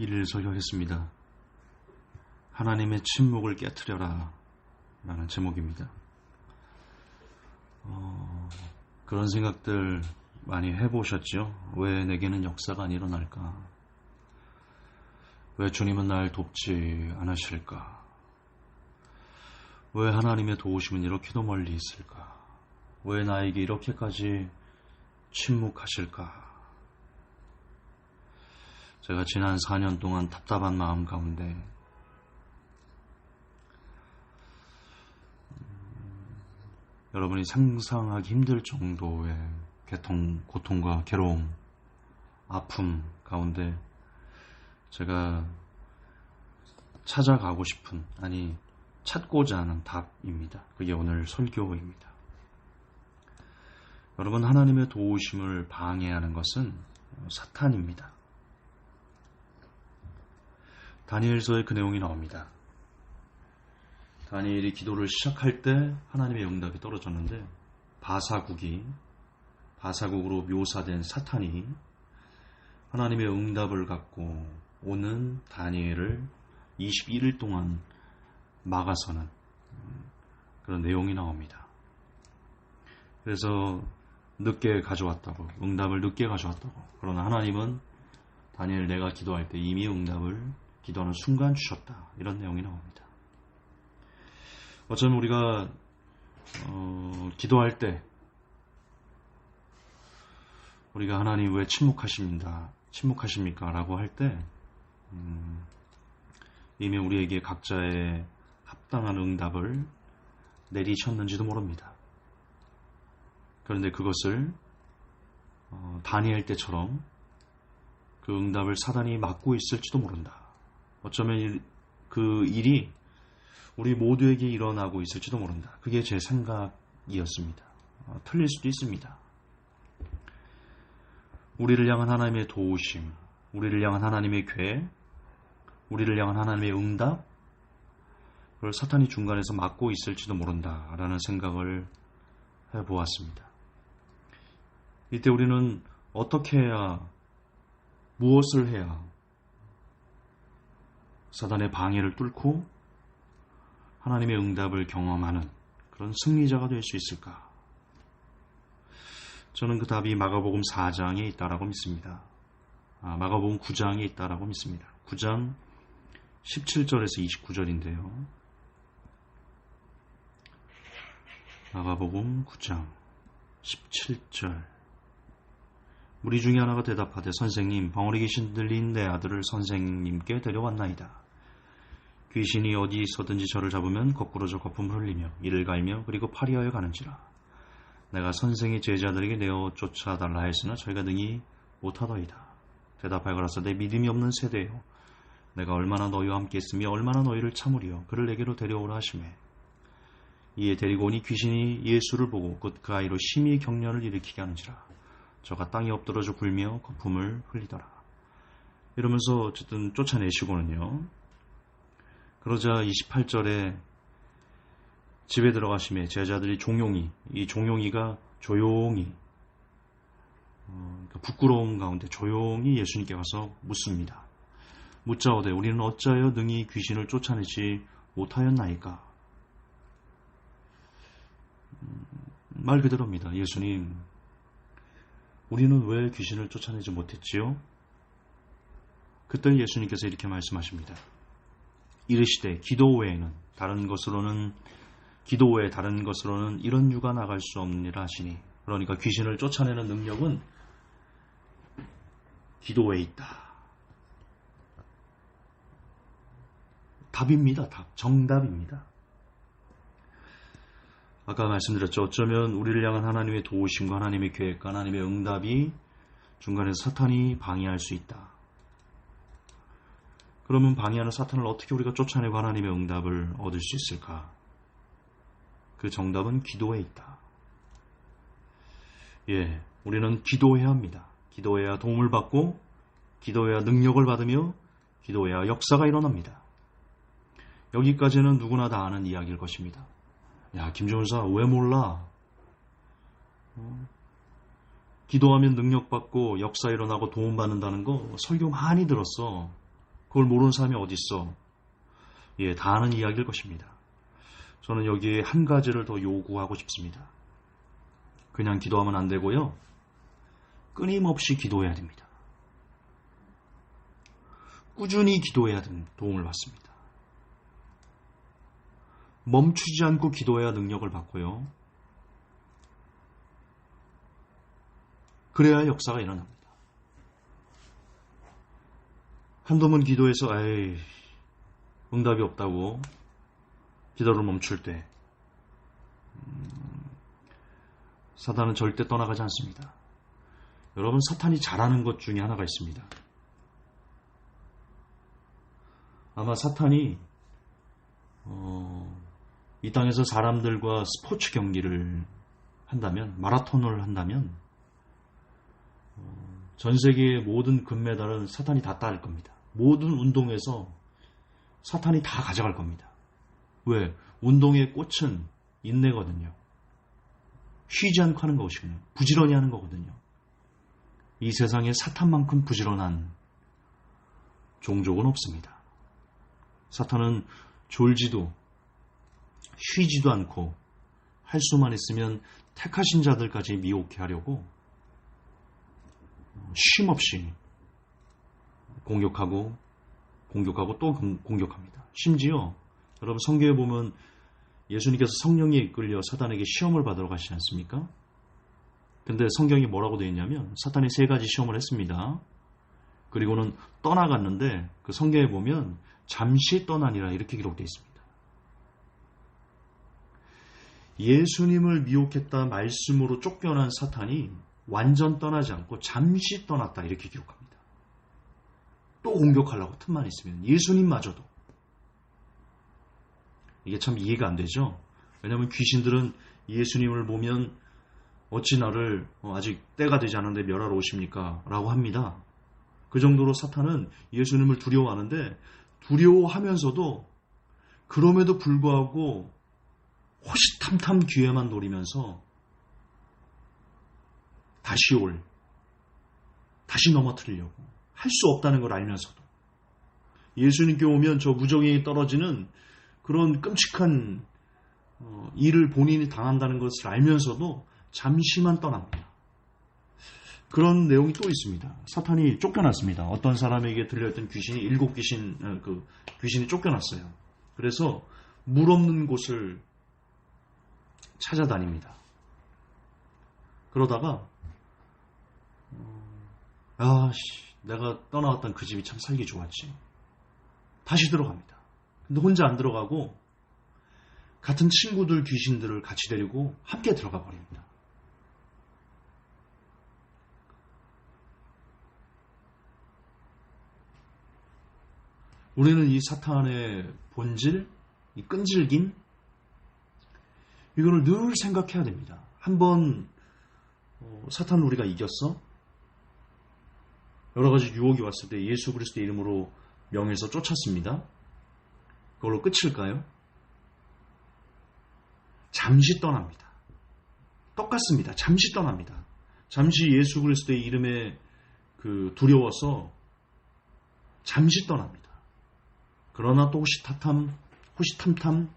일일 설교하겠습니다. 하나님의 침묵을 깨뜨려라 라는 제목입니다. 어, 그런 생각들 많이 해보셨죠? 왜 내게는 역사가 안 일어날까? 왜 주님은 날 돕지 않으실까? 왜 하나님의 도우심은 이렇게도 멀리 있을까? 왜 나에게 이렇게까지 침묵하실까? 제가 지난 4년 동안 답답한 마음 가운데 음, 여러분이 상상하기 힘들 정도의 개통, 고통과 괴로움, 아픔 가운데 제가 찾아가고 싶은, 아니, 찾고자 하는 답입니다. 그게 오늘 설교입니다. 여러분, 하나님의 도우심을 방해하는 것은 사탄입니다. 다니엘서에 그 내용이 나옵니다. 다니엘이 기도를 시작할 때 하나님의 응답이 떨어졌는데 바사국이 바사국으로 묘사된 사탄이 하나님의 응답을 갖고 오는 다니엘을 21일 동안 막아서는 그런 내용이 나옵니다. 그래서 늦게 가져왔다고, 응답을 늦게 가져왔다고. 그러나 하나님은 다니엘 내가 기도할 때 이미 응답을 기도하는 순간 주셨다. 이런 내용이 나옵니다. 어쩌면 우리가 어, 기도할 때 우리가 하나님 왜 침묵하십니다. 침묵하십니까? 라고 할때 음, 이미 우리에게 각자의 합당한 응답을 내리셨는지도 모릅니다. 그런데 그것을 어, 다니엘 때처럼 그 응답을 사단이 막고 있을지도 모른다. 어쩌면 그 일이 우리 모두에게 일어나고 있을지도 모른다. 그게 제 생각이었습니다. 어, 틀릴 수도 있습니다. 우리를 향한 하나님의 도우심, 우리를 향한 하나님의 괴, 우리를 향한 하나님의 응답, 그걸 사탄이 중간에서 막고 있을지도 모른다라는 생각을 해보았습니다. 이때 우리는 어떻게 해야, 무엇을 해야 사단의 방해를 뚫고 하나님의 응답을 경험하는 그런 승리자가 될 수 있을까? 저는 그 답이 마가복음 4장에 있다라고 믿습니다. 아, 마가복음 9장에 있다라고 믿습니다. 9장 17절에서 29절인데요. 마가복음 9장 17절 무리 중에 하나가 대답하되 선생님 벙어리 귀신 들린 내 아들을 선생님께 데려왔나이다. 귀신이 어디 있었든지 저를 잡으면 거꾸로 저 거품을 흘리며 이를 갈며 그리고 파리하여 가는지라. 내가 선생의 제자들에게 내어 쫓아달라 했으나 저희가 능히 못하더이다. 대답하여 가라사대 믿음이 없는 세대요. 내가 얼마나 너희와 함께 있으며 얼마나 너희를 참으리요. 그를 내게로 데려오라 하시매. 이에 데리고 오니 귀신이 예수를 보고 곧 그 아이로 심히 경련을 일으키게 하는지라. 저가 땅에 엎드러져 굴며 거품을 흘리더라. 이러면서 어쨌든 쫓아내시고는요. 그러자 28절에 집에 들어가심에 제자들이 종용이 이 종용이가 조용히 어, 그러니까 부끄러운 가운데 조용히 예수님께 가서 묻습니다. 묻자오되 우리는 어찌하여 능히 귀신을 쫓아내지 못하였나이까? 음, 말 그대로입니다. 예수님, 우리는 왜 귀신을 쫓아내지 못했지요? 그때 예수님께서 이렇게 말씀하십니다. 이르시되 기도 외에는 다른 것으로는 기도 외에 다른 것으로는 이런 유가 나갈 수 없느니라 하시니 그러니까 귀신을 쫓아내는 능력은 기도 외에 있다. 답입니다. 답. 정답입니다. 아까 말씀드렸죠. 어쩌면 우리를 향한 하나님의 도우심과 하나님의 계획과 하나님의 응답이 중간에서 사탄이 방해할 수 있다. 그러면 방해하는 사탄을 어떻게 우리가 쫓아내고 하나님의 응답을 얻을 수 있을까? 그 정답은 기도에 있다. 예, 우리는 기도해야 합니다. 기도해야 도움을 받고, 기도해야 능력을 받으며, 기도해야 역사가 일어납니다. 여기까지는 누구나 다 아는 이야기일 것입니다. 야, 김종사, 왜 몰라? 어? 기도하면 능력받고 역사 일어나고 도움받는다는 거 설교 많이 들었어. 그걸 모르는 사람이 어디 있어? 예, 다 아는 이야기일 것입니다. 저는 여기에 한 가지를 더 요구하고 싶습니다. 그냥 기도하면 안 되고요. 끊임없이 기도해야 됩니다. 꾸준히 기도해야 되는 도움을 받습니다. 멈추지 않고 기도해야 능력을 받고요. 그래야 역사가 일어납니다. 한두 번 기도해서 에이 응답이 없다고 기도를 멈출 때 음, 사단은 절대 떠나가지 않습니다. 여러분 사탄이 잘하는 것 중에 하나가 있습니다. 아마 사탄이 어, 이 땅에서 사람들과 스포츠 경기를 한다면 마라톤을 한다면 어, 전 세계의 모든 금메달은 사탄이 다 따를 겁니다. 모든 운동에서 사탄이 다 가져갈 겁니다. 왜? 운동의 꽃은 인내거든요. 쉬지 않고 하는 것이군요. 부지런히 하는 거거든요. 이 세상에 사탄만큼 부지런한 종족은 없습니다. 사탄은 졸지도 쉬지도 않고 할 수만 있으면 택하신 자들까지 미혹해 하려고 쉼 없이 공격하고 공격하고 또 공격합니다. 심지어 여러분 성경에 보면 예수님께서 성령에 이끌려 사단에게 시험을 받으러 가시지 않습니까? 근데 성경이 뭐라고 되어 있냐면 사탄이 세 가지 시험을 했습니다. 그리고는 떠나갔는데 그 성경에 보면 잠시 떠나니라 이렇게 기록되어 있습니다. 예수님을 미혹했다 말씀으로 쫓겨난 사탄이 완전 떠나지 않고 잠시 떠났다 이렇게 기록합니다. 또 공격하려고 틈만 있으면 예수님마저도 이게 참 이해가 안 되죠. 왜냐하면 귀신들은 예수님을 보면 어찌 나를 어, 아직 때가 되지 않은데 멸하러 오십니까? 라고 합니다. 그 정도로 사탄은 예수님을 두려워하는데 두려워하면서도 그럼에도 불구하고 호시탐탐 기회만 노리면서 다시 올, 다시 넘어뜨리려고 할 수 없다는 걸 알면서도 예수님께 오면 저 무정행이 떨어지는 그런 끔찍한 어, 일을 본인이 당한다는 것을 알면서도 잠시만 떠납니다. 그런 내용이 또 있습니다. 사탄이 쫓겨났습니다. 어떤 사람에게 들려있던 귀신이 일곱 귀신 어, 그 귀신이 쫓겨났어요. 그래서 물 없는 곳을 찾아다닙니다. 그러다가 아, 씨, 내가 떠나왔던 그 집이 참 살기 좋았지. 다시 들어갑니다. 근데 혼자 안 들어가고 같은 친구들 귀신들을 같이 데리고 함께 들어가 버립니다. 우리는 이 사탄의 본질, 이 끈질김, 이거를 늘 생각해야 됩니다. 한번 어, 사탄 우리가 이겼어? 여러 가지 유혹이 왔을 때 예수 그리스도의 이름으로 명해서 쫓았습니다. 그걸로 끝일까요? 잠시 떠납니다. 똑같습니다. 잠시 떠납니다. 잠시 예수 그리스도의 이름에 그 두려워서 잠시 떠납니다. 그러나 또 호시탐탐, 호시탐탐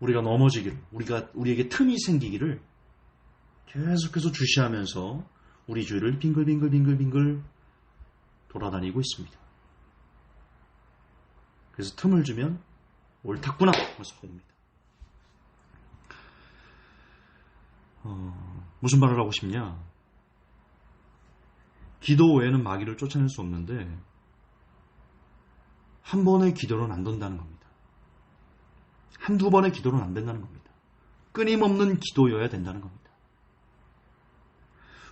우리가 넘어지기를, 우리가 우리에게 틈이 생기기를 계속해서 주시하면서 우리 주위를 빙글빙글빙글빙글 돌아다니고 있습니다. 그래서 틈을 주면 하면서 버립니다. 어, 무슨 말을 하고 싶냐? 기도 외에는 마귀를 쫓아낼 수 없는데 한 번의 기도는 안 된다는 겁니다. 한두 번의 기도는 안 된다는 겁니다. 끊임없는 기도여야 된다는 겁니다.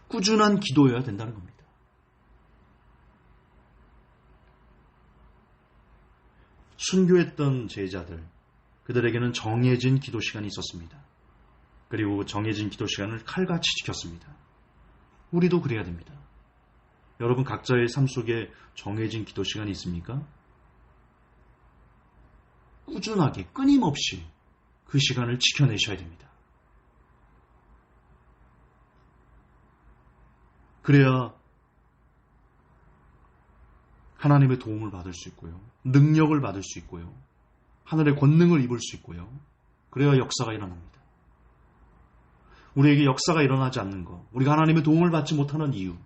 꾸준한 기도여야 된다는 겁니다. 순교했던 제자들, 그들에게는 정해진 기도 시간이 있었습니다. 그리고 정해진 기도 시간을 칼같이 지켰습니다. 우리도 그래야 됩니다. 여러분 각자의 삶 속에 정해진 기도 시간이 있습니까? 꾸준하게 끊임없이 그 시간을 지켜내셔야 됩니다. 그래야 하나님의 도움을 받을 수 있고요. 능력을 받을 수 있고요. 하늘의 권능을 입을 수 있고요. 그래야 역사가 일어납니다. 우리에게 역사가 일어나지 않는 것, 우리가 하나님의 도움을 받지 못하는 이유,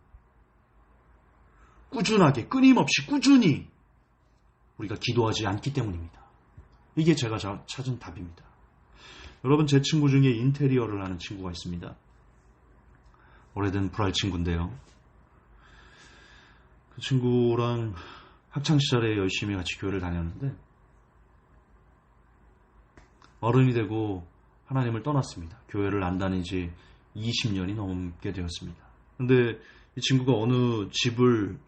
꾸준하게, 끊임없이, 꾸준히 우리가 기도하지 않기 때문입니다. 이게 제가 찾은 답입니다. 여러분, 제 친구 중에 인테리어를 하는 친구가 있습니다. 오래된 불알 친구인데요. 그 친구랑 학창 시절에 열심히 같이 교회를 다녔는데, 어른이 되고 하나님을 떠났습니다. 교회를 안 다닌 지 20년이 넘게 되었습니다. 근데 이 친구가 어느 집을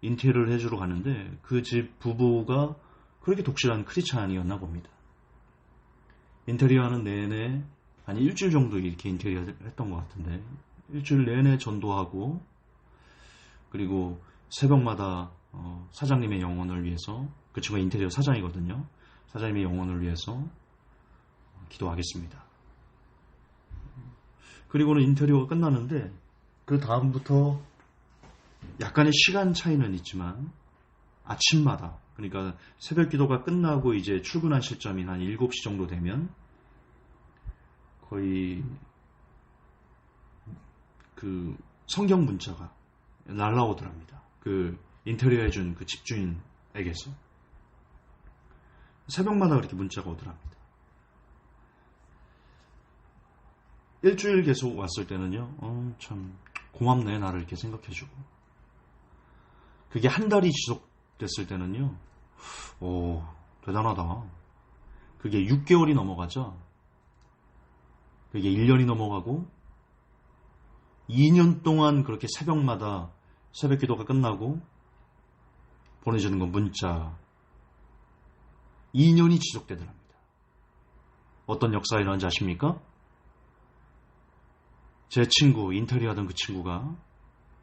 인테리어를 해주러 가는데 그 집 부부가 그렇게 독실한 크리스찬이었나 봅니다. 인테리어 하는 내내 한 일주일 정도 이렇게 인테리어를 했던 것 같은데 일주일 내내 전도하고 그리고 새벽마다 어, 사장님의 영혼을 위해서 그 친구가 인테리어 사장이거든요. 사장님의 영혼을 위해서 기도하겠습니다. 그리고는 인테리어가 끝나는데 그 다음부터 약간의 시간 차이는 있지만 아침마다 그러니까 새벽 기도가 끝나고 이제 출근한 시점이 한 7시 정도 되면 거의 그 성경 문자가 날라오더랍니다. 그 인테리어 해준 그 집주인에게서 새벽마다 그렇게 문자가 오더랍니다. 일주일 계속 왔을 때는요, 어, 참, 고맙네, 나를 이렇게 생각해주고. 그게 한 달이 지속됐을 때는요, 오, 대단하다. 그게 6개월이 넘어가죠. 그게 1년이 넘어가고, 2년 동안 그렇게 새벽마다 새벽 기도가 끝나고, 보내주는 건 문자. 2년이 지속되더랍니다. 어떤 역사가 일어난지 아십니까? 제 친구, 인테리어 하던 그 친구가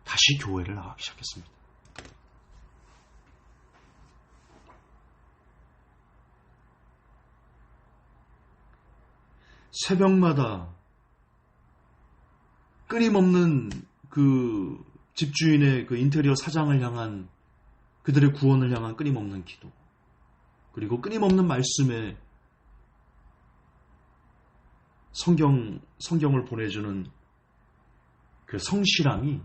다시 교회를 나가기 시작했습니다. 새벽마다 끊임없는 그 집주인의 그 인테리어 사장을 향한 그들의 구원을 향한 끊임없는 기도. 그리고 끊임없는 말씀에 성경, 성경을 보내주는 그 성실함이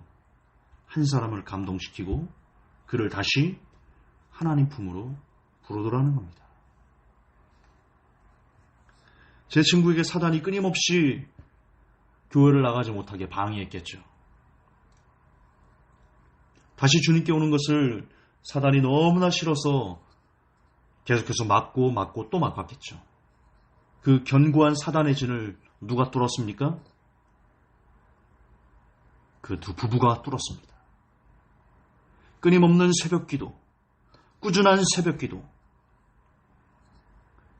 한 사람을 감동시키고 그를 다시 하나님 품으로 부르더라는 겁니다. 제 친구에게 사단이 끊임없이 교회를 나가지 못하게 방해했겠죠. 다시 주님께 오는 것을 사단이 너무나 싫어서 계속해서 막고 막고 또 막았겠죠. 그 견고한 사단의 진을 누가 뚫었습니까? 그 두 부부가 뚫었습니다. 끊임없는 새벽 기도, 꾸준한 새벽 기도,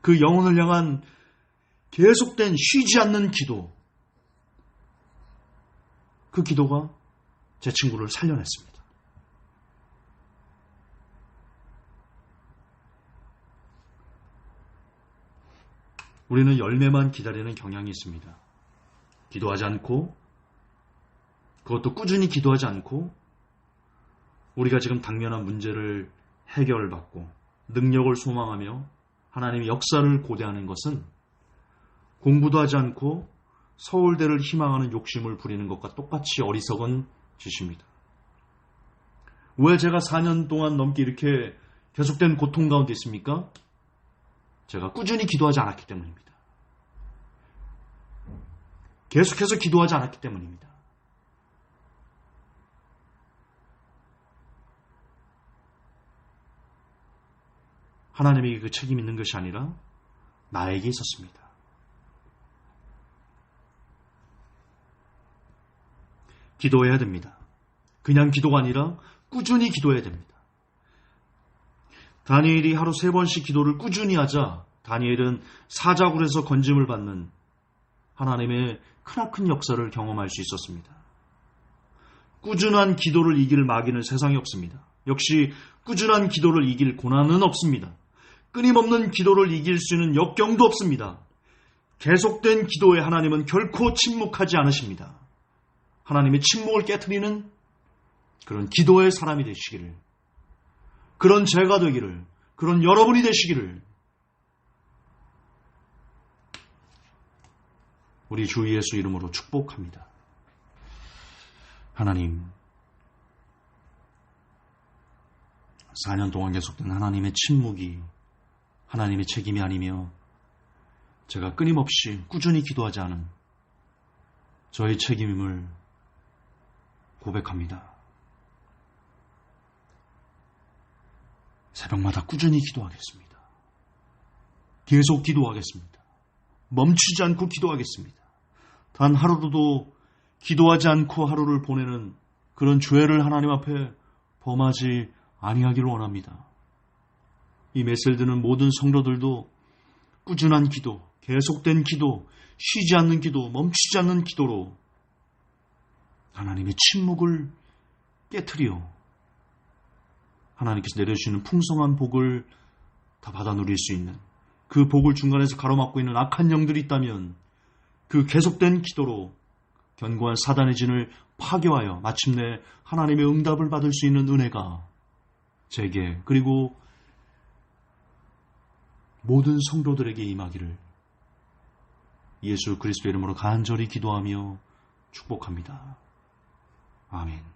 그 영혼을 향한 계속된 쉬지 않는 기도, 그 기도가 제 친구를 살려냈습니다. 우리는 열매만 기다리는 경향이 있습니다. 기도하지 않고, 그것도 꾸준히 기도하지 않고, 우리가 지금 당면한 문제를 해결받고, 능력을 소망하며 하나님의 역사를 고대하는 것은 공부도 하지 않고 서울대를 희망하는 욕심을 부리는 것과 똑같이 어리석은 짓입니다. 왜 제가 4년 동안 넘게 이렇게 계속된 고통 가운데 있습니까? 제가 꾸준히 기도하지 않았기 때문입니다. 계속해서 기도하지 않았기 때문입니다. 하나님에게 그 책임 있는 것이 아니라 나에게 있었습니다. 기도해야 됩니다. 그냥 기도가 아니라 꾸준히 기도해야 됩니다. 다니엘이 하루 세 번씩 기도를 꾸준히 하자 다니엘은 사자굴에서 건짐을 받는 하나님의 크나큰 역사를 경험할 수 있었습니다. 꾸준한 기도를 이길 마귀는 세상에 없습니다. 역시 꾸준한 기도를 이길 고난은 없습니다. 끊임없는 기도를 이길 수 있는 역경도 없습니다. 계속된 기도에 하나님은 결코 침묵하지 않으십니다. 하나님의 침묵을 깨뜨리는 그런 기도의 사람이 되시기를 그런 제가 되기를, 그런 여러분이 되시기를 우리 주 예수 이름으로 축복합니다. 하나님, 4년 동안 계속된 하나님의 침묵이 하나님의 책임이 아니며 제가 끊임없이 꾸준히 기도하지 않은 저의 책임임을 고백합니다. 새벽마다 꾸준히 기도하겠습니다. 계속 기도하겠습니다. 멈추지 않고 기도하겠습니다. 단 하루도 기도하지 않고 하루를 보내는 그런 죄를 하나님 앞에 범하지 아니하기를 원합니다. 이 메셀드는 모든 성도들도 꾸준한 기도, 계속된 기도, 쉬지 않는 기도, 멈추지 않는 기도로 하나님의 침묵을 깨뜨려 하나님께서 내려주시는 풍성한 복을 다 받아 누릴 수 있는 그 복을 중간에서 가로막고 있는 악한 영들이 있다면 그 계속된 기도로 견고한 사단의 진을 파괴하여 마침내 하나님의 응답을 받을 수 있는 은혜가 제게 그리고 모든 성도들에게 임하기를 예수 그리스도 이름으로 간절히 기도하며 축복합니다. 아멘.